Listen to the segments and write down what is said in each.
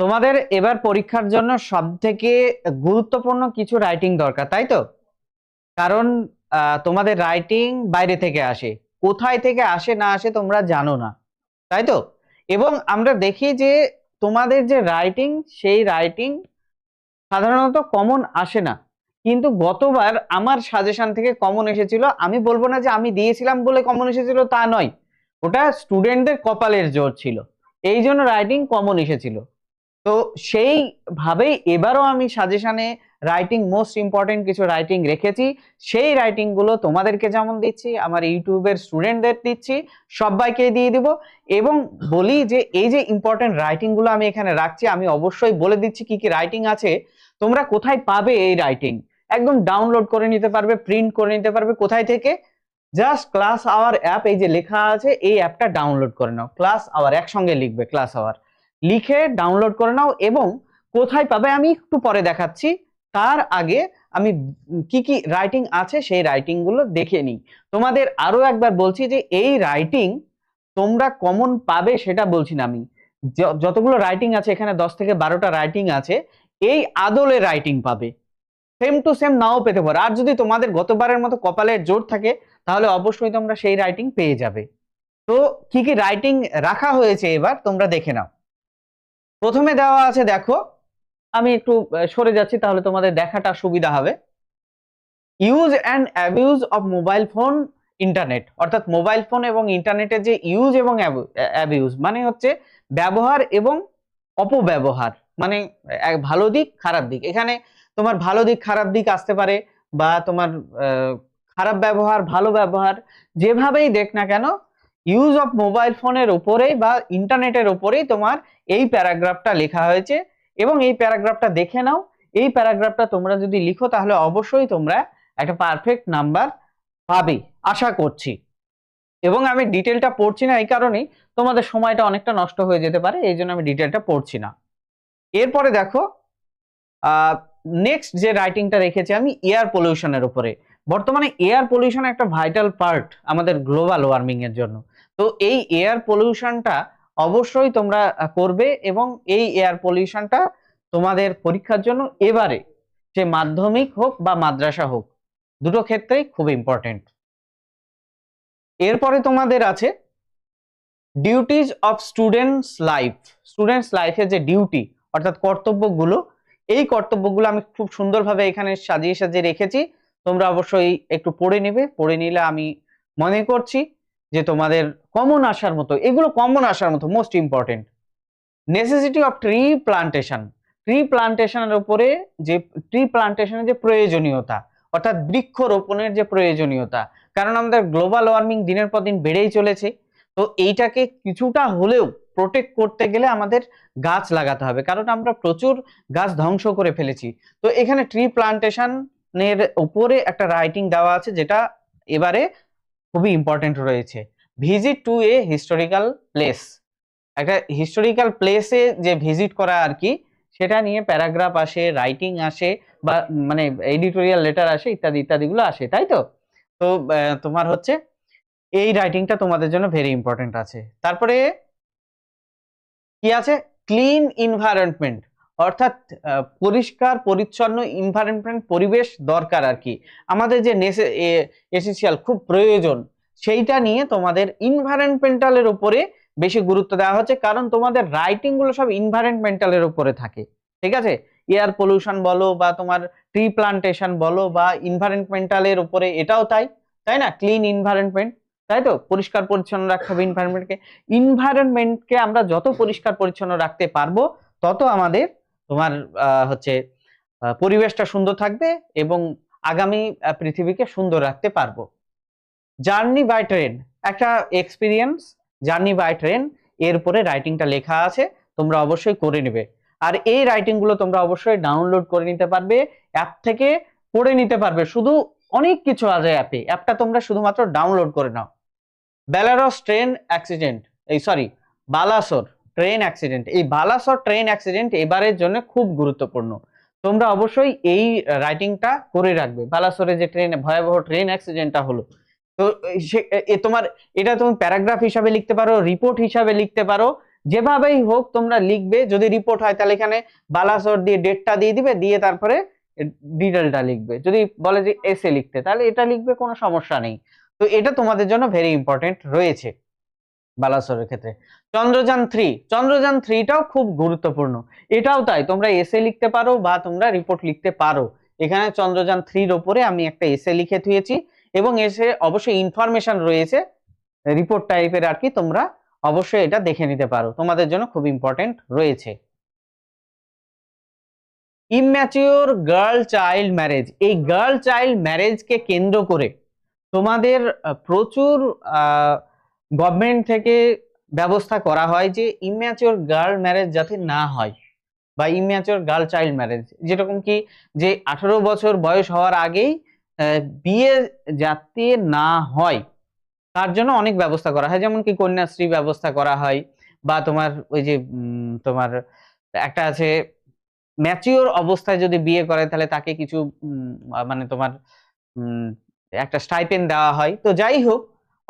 তোমাদের এবার পরীক্ষার জন্য সব থেকে গুরুত্বপূর্ণ কিছু রাইটিং দরকার, তাই তো? কারণ তোমাদের রাইটিং বাইরে থেকে আসে, কোথায় থেকে আসে না আসে তোমরা জানো না, তাই তো? এবং আমরা দেখি যে তোমাদের যে রাইটিং সেই রাইটিং সাধারণত কমন আসে না, কিন্তু গতবার আমার সাজেশন থেকে কমন এসেছিল, আমি বলব না যে আমি দিয়েছিলাম বলে কমন এসেছিল তা নয়, ওটা স্টুডেন্টদের কপালের জোর ছিল এই জন্য রাইটিং কমন এসেছিল। তো সেইভাবেই এবারও আমি সাজেশনে রাইটিং মোস্ট ইম্পর্টেন্ট কিছু রাইটিং রেখেছি। সেই রাইটিংগুলো তোমাদেরকে যেমন দিচ্ছি, আমার ইউটিউবের স্টুডেন্টদের দিচ্ছি, সবাইকে দিয়ে দিব। এবং বলি যে এই যে ইম্পর্টেন্ট রাইটিংগুলো আমি এখানে রাখছি, আমি অবশ্যই বলে দিচ্ছি কি কি রাইটিং আছে। তোমরা কোথায় পাবে এই রাইটিং একদম ডাউনলোড করে নিতে পারবে প্রিন্ট করে নিতে পারবে, কোথায় থেকে? জাস্ট ক্লাস আওয়ার অ্যাপ এই যে লেখা আছে, এই অ্যাপটা ডাউনলোড করে নাও। ক্লাস আওয়ার একসঙ্গে লিখবে ক্লাস আওয়ার লিখে ডাউনলোড করে নাও এবং কোথায় পাবে আমি একটু পরে দেখাচ্ছি। তার আগে আমি কি কি রাইটিং আছে সেই রাইটিংগুলো দেখে নিই। তোমাদের আরও একবার বলছি যে এই রাইটিং তোমরা কমন পাবে সেটা বলছি না আমি। যতগুলো রাইটিং আছে এখানে দশ থেকে বারোটা রাইটিং আছে, এই আদলে রাইটিং পাবে। সেম টু সেম নাও পেতে পারো। আর যদি তোমাদের গতবারের মতো কপালের জোর থাকে, তাহলে অবশ্যই তোমরা সেই রাইটিং পেয়ে যাবে। তো কি কি রাইটিং রাখা হয়েছে এবার তোমরা দেখে নাও। প্রথমে দেওয়া আছে, দেখো, আমি একটু সরে যাচ্ছি, তাহলে তোমাদের দেখাটা সুবিধা হবে। Use and abuse of mobile phone internet অর্থাৎ মোবাইল ফোন এবং ইন্টারনেটের যে ইউজ এবং অ্যাবিউজ মানে হচ্ছে ব্যবহার এবং অপব্যবহার মানে ভালো দিক, খারাপ দিক। এখানে তোমার ভালো দিক, খারাপ দিক আসতে পারে, বা তোমার খারাপ ব্যবহার, ভালো ব্যবহার, যেভাবেই দেখ না কেন ইউজ অফ মোবাইল ফোনের উপরেই বা ইন্টারনেটের উপরেই তোমার এই প্যারাগ্রাফটা লেখা হয়েছে। এবং এই প্যারাগ্রাফটা দেখে নাও। এই প্যারাগ্রাফটা তোমরা যদি লিখো, তাহলে অবশ্যই তোমরা একটা পারফেক্ট নাম্বার পাবে, আশা করছি। এবং আমি ডিটেলটা পড়ছি না এই কারণেই, তোমাদের সময়টা অনেকটা নষ্ট হয়ে যেতে পারে, এই জন্য আমি ডিটেলটা পড়ছি না। এরপরে দেখো নেক্সট যে রাইটিংটা রেখেছি আমি এয়ার পলিউশনের উপরে। বর্তমানে এয়ার পলিউশন একটা ভাইটাল পার্ট আমাদের গ্লোবাল ওয়ার্মিং এর জন্য। তো এই এয়ার পলিউশনটা অবশ্যই তোমরা করবে এবং এই এয়ার পলিউশনটা তোমাদের পরীক্ষার জন্য এবারে সে মাধ্যমিক হোক বা মাদ্রাসা হোক, দুটো ক্ষেত্রেই খুব ইম্পর্টেন্ট এরপরে তোমাদের আছে duties of students life students লাইফে যে ডিউটি অর্থাৎ কর্তব্যগুলো, এই কর্তব্যগুলো আমি খুব সুন্দরভাবে এখানে সাজিয়ে সাজিয়ে রেখেছি, তোমরা অবশ্যই একটু পড়ে নেবে, পড়ে নিলে আমি মনে করছি। যে তোমাদের কমন আসার মতো, এগুলো কমন আসার মতো most important necessity of tree plantation tree প্লান্টেশনের উপরে যে ট্রি প্লান্টেশনের যে প্রয়োজনীয়তা, অর্থাৎ বৃক্ষ রোপণের যে প্রয়োজনীয়তা, কারণ আমাদের গ্লোবাল ওয়ার্মিং দিনের পর দিন বেড়েই চলেছে, তো এইটাকে কিছুটা হলেও প্রোটেক্ট করতে গেলে আমাদের গাছ লাগাতে হবে, কারণ আমরা প্রচুর গাছ ধ্বংস করে ফেলেছি। তো এখানে ট্রি প্লান্টেশনের উপরে একটা রাইটিং দেওয়া আছে, যেটা এবারে খুবই ইম্পর্টেন্ট রয়েছে। Visit to a historical place একটা হিস্টোরিক্যাল প্লেসে যে ভিজিট করা আর কি, সেটা নিয়ে প্যারাগ্রাফ আসে রাইটিং আসে বা মানে এডিটোরিয়াল লেটার আসে, ইত্যাদি ইত্যাদিগুলো আসে, তাই তো? তো তোমার হচ্ছে এই রাইটিংটা তোমাদের জন্য ভেরি ইম্পর্টেন্ট আছে। তারপরে কি আছে? ক্লিন ইনভায়রনমেন্ট অর্থাৎ পরিষ্কার, পরিচ্ছন্ন ইনভারনমেন্ট পরিবেশ দরকার আর কি। আমাদের যে এসেন্সিয়াল খুব প্রয়োজন, সেইটা নিয়ে তোমাদের ইনভারনমেন্টালের উপরে বেশি গুরুত্ব দেওয়া হচ্ছে, কারণ তোমাদের রাইটিংগুলো সব ইনভারনমেন্টালের উপরে থাকে, ঠিক আছে? এয়ার পলিউশন বলো বা তোমার ট্রি প্লান্টেশন বলো বা ইনভারনমেন্টালের উপরে এটাও তাই তাই না? ক্লিন ইনভারনমেন্ট তাই তো? পরিষ্কার, পরিচ্ছন্ন রাখতে হবে ইনভায়রনমেন্টকে ইনভারনমেন্টকে আমরা যত পরিষ্কার, পরিচ্ছন্ন রাখতে পারব, তত আমাদের তোমার হচ্ছে পরিবেশটা সুন্দর থাকবে এবং আগামী পৃথিবীকে সুন্দর রাখতে পারব। জার্নি বাই ট্রেন একটা এক্সপিরিয়েন্স জার্নি বাই ট্রেন এর উপরে রাইটিংটা লেখা আছে, তোমরা অবশ্যই করে নেবে। আর এই রাইটিংগুলো তোমরা অবশ্যই ডাউনলোড করে নিতে পারবে অ্যাপ থেকে পড়ে নিতে পারবে। শুধু অনেক কিছু আছে অ্যাপে অ্যাপটা তোমরা শুধুমাত্র ডাউনলোড করে নাও। বেলারস ট্রেন অ্যাক্সিডেন্ট এই সরি বালাসোর। ট্রেন অ্যাক্সিডেন্ট এই বালাসর ট্রেন অ্যাক্সিডেন্ট এবারের জন্য খুব গুরুত্বপূর্ণ। তোমরা অবশ্যই এই রাইটিংটা করে রাখবে। বালাসোরে যে ট্রেন ভয়াবহ ট্রেন অ্যাক্সিডেন্টটা হলো। তো তোমার, এটা তুমি প্যারাগ্রাফ হিসাবে লিখতে পারো রিপোর্ট হিসাবে লিখতে পারো, যেভাবেই হোক তোমরা লিখবে। যদি রিপোর্ট হয় তাহলে এখানে বালাসর দিয়ে ডেটটা দিয়ে দিবে, দিয়ে তারপরে ডিটেলটা লিখবে। যদি বলে যে এসে লিখতে, তাহলে এটা লিখবে, কোনো সমস্যা নেই। তো এটা তোমাদের জন্য ভেরি ইম্পর্টেন্ট রয়েছে। বালাসরের ক্ষেত্রে। চন্দ্রযান থ্রি চন্দ্রযান থ্রিটাও খুব গুরুত্বপূর্ণ। এটাও তাই তোমরা এসে লিখতে পারো বা তোমরা রিপোর্ট লিখতে পারো। এখানে চন্দ্রযান থ্রির ওপরে আমি একটা এসে লিখে থুয়েছি এবং এসে অবশ্যই ইনফরমেশন রয়েছে রিপোর্ট টাইপের আর কি তোমরা অবশ্যই এটা দেখে নিতে পারো। তোমাদের জন্য খুব ইম্পর্টেন্ট রয়েছে। ইম্যাচিওর গার্ল চাইল্ড ম্যারেজ এই গার্ল চাইল্ড ম্যারেজকে কেন্দ্র করে তোমাদের প্রচুর আহ, গভর্নমেন্ট থেকে ব্যবস্থা করা হয় যে ইম্যাচিওর গার্ল ম্যারেজ যাতে না হয় বা ইম্যাচিওর গার্ল চাইল্ড ম্যারেজ যেরকম কি যে আঠারো বছর বয়স হওয়ার আগেই বিয়ে যাতে না হয়, তার জন্য অনেক ব্যবস্থা করা হয়। যেমন কি কন্যাশ্রী ব্যবস্থা করা হয় বা তোমার ওই যে তোমার একটা আছে ম্যাচিওর অবস্থায় যদি বিয়ে করে তাহলে তাকে কিছু মানে তোমার একটা স্টাইপেন্ড দেওয়া হয়। তো যাই হোক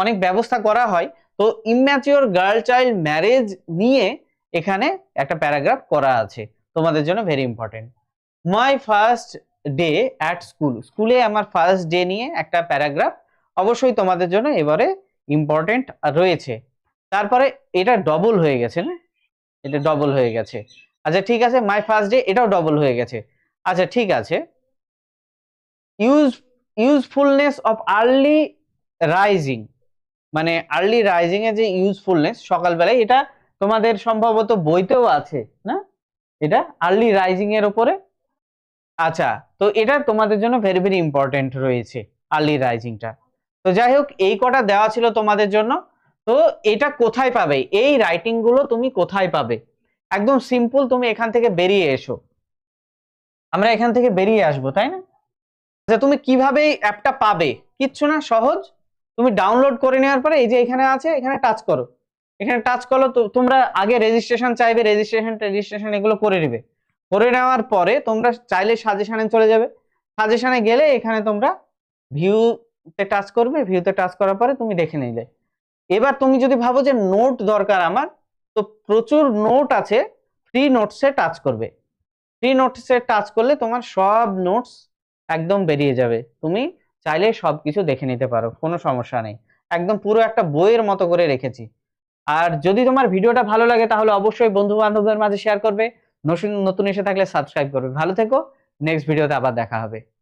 অনেক ব্যবস্থা করা হয়। তো ইম্যাচিওর গার্ল চাইল্ড ম্যারেজ নিয়ে এখানে একটা প্যারাগ্রাফ করা আছে। তোমাদের জন্য very important my first day at school স্কুলে আমার ফার্স্ট ডে নিয়ে একটা প্যারাগ্রাফ অবশ্যই তোমাদের জন্য এবারে ইম্পর্টেন্ট রয়েছে। তারপরে এটা ডবল হয়ে গেছে না এটা ডবল হয়ে গেছে। আচ্ছা ঠিক আছে মাই ফার্স্ট ডে এটাও ডবল হয়ে গেছে। আচ্ছা ঠিক আছে। Use usefulness of early rising মানে আর্লি রাইজিং এর যে ইউজফুলনেস সকালবেলায় এটা তোমাদের সম্ভবত বইতেও আছে, না? এটা আর্লি রাইজিং এর উপরে? আচ্ছা তো এটা তোমাদের জন্য ভেরি ভেরি ইম্পর্টেন্ট রয়েছে আর্লি রাইজিংটা তো যাই হোক, এই কটা দেওয়া ছিল তোমাদের জন্য। তো এটা কোথায় পাবে? এই রাইটিংগুলো তুমি কোথায় পাবে? একদম সিম্পল তুমি এখান থেকে বেরিয়ে এসো। আমরা এখান থেকে বেরিয়ে আসব, তাই না? আচ্ছা তুমি কীভাবে অ্যাপটা পাবে? কিচ্ছু না, সহজ। তুমি ডাউনলোড করে নেওয়ার পরে এই যে এখানে আছে, এখানে টাচ করো। এখানে টাচ করো তো তোমরা আগে রেজিস্ট্রেশন চাইবে রেজিস্ট্রেশন রেজিস্ট্রেশন এগুলো করে নেবে। করে নেওয়ার পরে তোমরা চাইলে সাজেশনে চলে যাবে। সাজেশনে গেলে এখানে তোমরা ভিউতে টাচ করবে ভিউতে টাচ করার পরে তুমি দেখে নিলে। এবার তুমি যদি ভাবো যে নোট দরকার আমার, তো প্রচুর নোট আছে ফ্রি নোটসে টাচ করবে। ফ্রি নোটসে টাচ করলে তোমার সব নোটস একদম বেরিয়ে যাবে। তুমি চাইলে সব কিছু দেখে নিতে পারো, কোনো সমস্যা নেই। একদম পুরো একটা বইয়ের মতো করে রেখেছি। আর যদি তোমার ভিডিওটা ভালো লাগে, তাহলে অবশ্যই বন্ধু বান্ধবদের মাঝে শেয়ার করবে। নতুন নতুন এসে থাকলে সাবস্ক্রাইব করবে। ভালো থেকো নেক্সট ভিডিওতে আবার দেখা হবে।